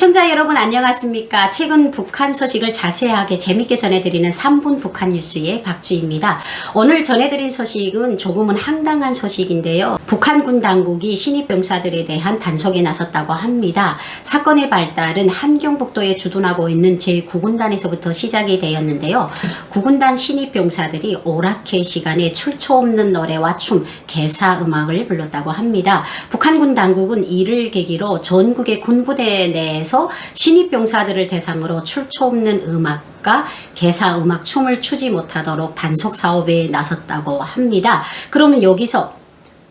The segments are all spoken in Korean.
시청자 여러분 안녕하십니까? 최근 북한 소식을 자세하게 재밌게 전해드리는 3분 북한 뉴스의 박주입니다. 오늘 전해드린 소식은 조금은 황당한 소식인데요. 북한군 당국이 신입병사들에 대한 단속에 나섰다고 합니다. 사건의 발달은 함경북도에 주둔하고 있는 제9군단에서부터 시작이 되었는데요. 9군단 신입병사들이 오락회 시간에 출처 없는 노래와 춤, 개사 음악을 불렀다고 합니다. 북한군 당국은 이를 계기로 전국의 군부대 내 에서 신입병사들을 대상으로 출처 없는 음악과 개사 음악, 춤을 추지 못하도록 단속 사업에 나섰다고 합니다. 그러면 여기서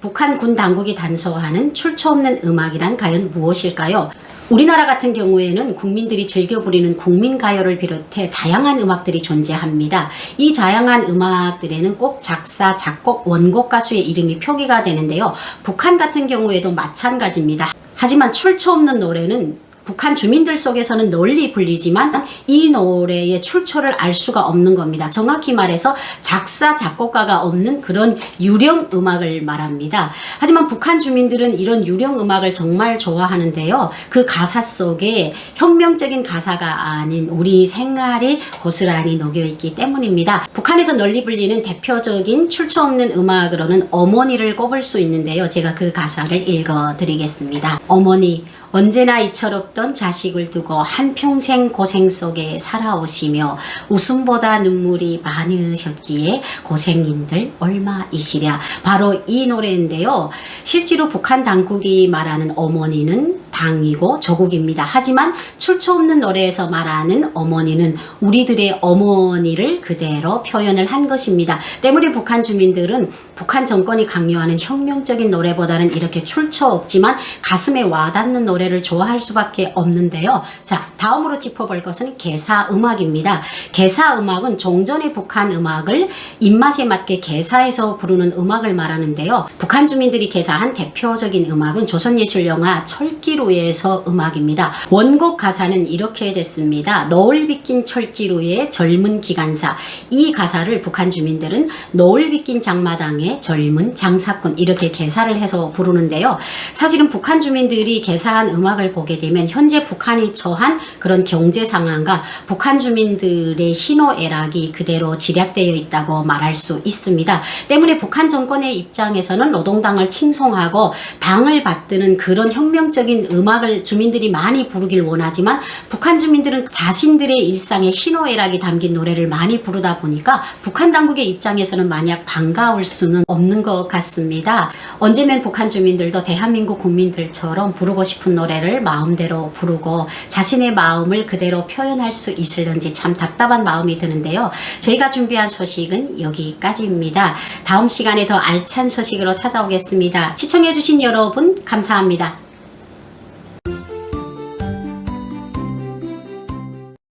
북한 군 당국이 단속하는 출처 없는 음악이란 과연 무엇일까요? 우리나라 같은 경우에는 국민들이 즐겨 부리는 국민가요를 비롯해 다양한 음악들이 존재합니다. 이 다양한 음악들에는 꼭 작사, 작곡, 원곡 가수의 이름이 표기가 되는데요. 북한 같은 경우에도 마찬가지입니다. 하지만 출처 없는 노래는 북한 주민들 속에서는 널리 불리지만 이 노래의 출처를 알 수가 없는 겁니다. 정확히 말해서 작사, 작곡가가 없는 그런 유령 음악을 말합니다. 하지만 북한 주민들은 이런 유령 음악을 정말 좋아하는데요. 그 가사 속에 혁명적인 가사가 아닌 우리 생활이 고스란히 녹여 있기 때문입니다. 북한에서 널리 불리는 대표적인 출처 없는 음악으로는 어머니를 꼽을 수 있는데요. 제가 그 가사를 읽어 드리겠습니다. 어머니, 언제나 이처 롭던 자식을 두고 한평생 고생 속에 살아오시며 웃음보다 눈물이 많으셨기에 고생인들 얼마이시랴. 바로 이 노래인데요. 실제로 북한 당국이 말하는 어머니는 당이고 조국입니다. 하지만 출처 없는 노래에서 말하는 어머니는 우리들의 어머니를 그대로 표현을 한 것입니다. 때문에 북한 주민들은 북한 정권이 강요하는 혁명적인 노래보다는 이렇게 출처 없지만 가슴에 와닿는 노래를 좋아할 수밖에 없는데요. 자, 다음으로 짚어볼 것은 개사 음악입니다. 개사 음악은 종전의 북한 음악을 입맛에 맞게 개사해서 부르는 음악을 말하는데요. 북한 주민들이 개사한 대표적인 음악은 조선예술영화 철 기루에서 음악입니다. 원곡 가사는 이렇게 됐습니다. 노을 빗긴 철기루의 젊은 기관사. 이 가사를 북한 주민들은 노을 빗긴 장마당의 젊은 장사꾼 이렇게 개사를 해서 부르는데요. 사실은 북한 주민들이 개사한 음악을 보게 되면 현재 북한이 처한 그런 경제 상황과 북한 주민들의 희노애락이 그대로 집약되어 있다고 말할 수 있습니다. 때문에 북한 정권의 입장에서는 노동당을 칭송하고 당을 받드는 그런 혁명적인 음악을 주민들이 많이 부르길 원하지만 북한 주민들은 자신들의 일상에 희노애락이 담긴 노래를 많이 부르다 보니까 북한 당국의 입장에서는 만약 반가울 수는 없는 것 같습니다. 언제면 북한 주민들도 대한민국 국민들처럼 부르고 싶은 노래를 마음대로 부르고 자신의 마음을 그대로 표현할 수 있을런지 참 답답한 마음이 드는데요. 저희가 준비한 소식은 여기까지입니다. 다음 시간에 더 알찬 소식으로 찾아오겠습니다. 시청해주신 여러분 감사합니다.